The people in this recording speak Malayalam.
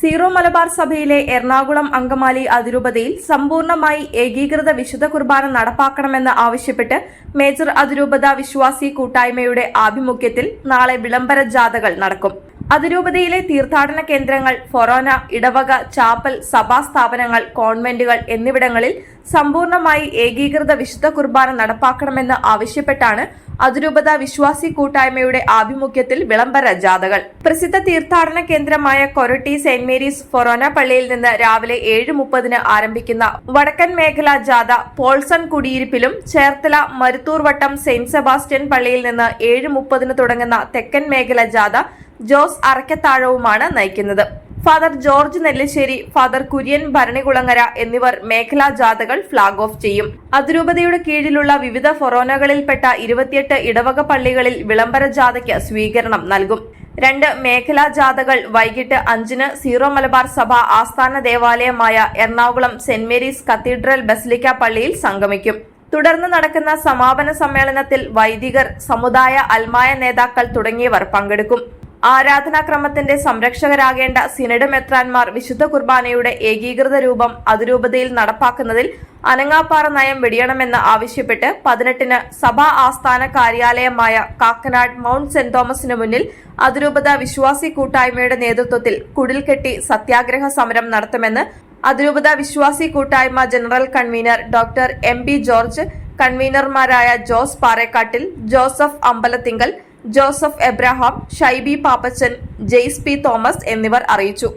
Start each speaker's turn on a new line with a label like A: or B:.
A: സീറോ മലബാർ സഭയിലെ എറണാകുളം അങ്കമാലി അതിരൂപതയിൽ സമ്പൂർണമായി ഏകീകൃത വിശുദ്ധ കുർബാന നടപ്പാക്കണമെന്ന് ആവശ്യപ്പെട്ട് മേജർ അതിരൂപത വിശ്വാസി കൂട്ടായ്മയുടെ ആഭിമുഖ്യത്തിൽ നാളെ വിളംബര ജാഥകൾ നടക്കും. അതിരൂപതയിലെ തീർത്ഥാടന കേന്ദ്രങ്ങൾ ഫൊറോന ഇടവക ചാപ്പൽ സഭാ സ്ഥാപനങ്ങൾ കോൺവെന്റുകൾ എന്നിവിടങ്ങളിൽ സമ്പൂർണമായി ഏകീകൃത വിശുദ്ധ കുർബാന നടപ്പാക്കണമെന്ന് ആവശ്യപ്പെട്ടാണ് അതിരൂപത വിശ്വാസി കൂട്ടായ്മയുടെ ആഭിമുഖ്യത്തിൽ വിളംബര ജാഥകൾ. പ്രസിദ്ധ തീർത്ഥാടന കേന്ദ്രമായ കൊരട്ടി സെന്റ് മേരീസ് ഫൊറോന പള്ളിയിൽ നിന്ന് രാവിലെ ഏഴ് മുപ്പതിന് ആരംഭിക്കുന്ന വടക്കൻ മേഖല ജാഥ പോൾസൺ കുടിയിരിപ്പിലും ചേർത്തല മരുത്തൂർവട്ടം സെന്റ് സെബാസ്റ്റ്യൻ പള്ളിയിൽ നിന്ന് ഏഴ് മുപ്പതിന് തുടങ്ങുന്ന തെക്കൻ മേഖല ജാഥ ജോസ് അറക്കത്താഴവുമാണ് നയിക്കുന്നത്. Father George Nellissery father Kurian Bharanikulangara എന്നിവർ മേഖലാ ജാഥകൾ ഫ്ളാഗ് ഓഫ് ചെയ്യും. അതിരൂപതയുടെ കീഴിലുള്ള വിവിധ ഫൊറോനകളിൽപ്പെട്ട ഇരുപത്തിയെട്ട് ഇടവക പള്ളികളിൽ വിളംബര ജാഥയ്ക്ക് സ്വീകരണം നൽകും. രണ്ട് മേഖലാ ജാഥകൾ വൈകിട്ട് അഞ്ചിന് സീറോ മലബാർ സഭ ആസ്ഥാന ദേവാലയമായ Ernakulam saint Mary's cathedral basilica പള്ളിയിൽ സംഗമിക്കും. തുടർന്ന് നടക്കുന്ന സമാപന സമ്മേളനത്തിൽ വൈദികർ സമുദായ അൽമായ നേതാക്കൾ തുടങ്ങിയവർ പങ്കെടുക്കും. ആരാധനാക്രമത്തിന്റെ സംരക്ഷകരാകേണ്ട സിനഡ് മെത്രാൻമാർ വിശുദ്ധ കുർബാനയുടെ ഏകീകൃത രൂപം അതിരൂപതയിൽ നടപ്പാക്കുന്നതിൽ അനങ്ങാപ്പാറ നയം വെടിയണമെന്ന് ആവശ്യപ്പെട്ട് പതിനെട്ടിന് സഭാ ആസ്ഥാന കാര്യാലയമായ കാക്കനാട് മൗണ്ട് സെന്റ് തോമസിന് മുന്നിൽ അതിരൂപത വിശ്വാസി കൂട്ടായ്മയുടെ നേതൃത്വത്തിൽ കുടിൽകെട്ടി സത്യാഗ്രഹ സമരം നടത്തുമെന്ന് അതിരൂപത വിശ്വാസി കൂട്ടായ്മ general convener doctor M B George കൺവീനർമാരായ Jose Parekattil Joseph Ambalathinkal Joseph Abraham Shaiby Pappachan Jaise P Thomas എന്നിവർ അറിയിച്ചു.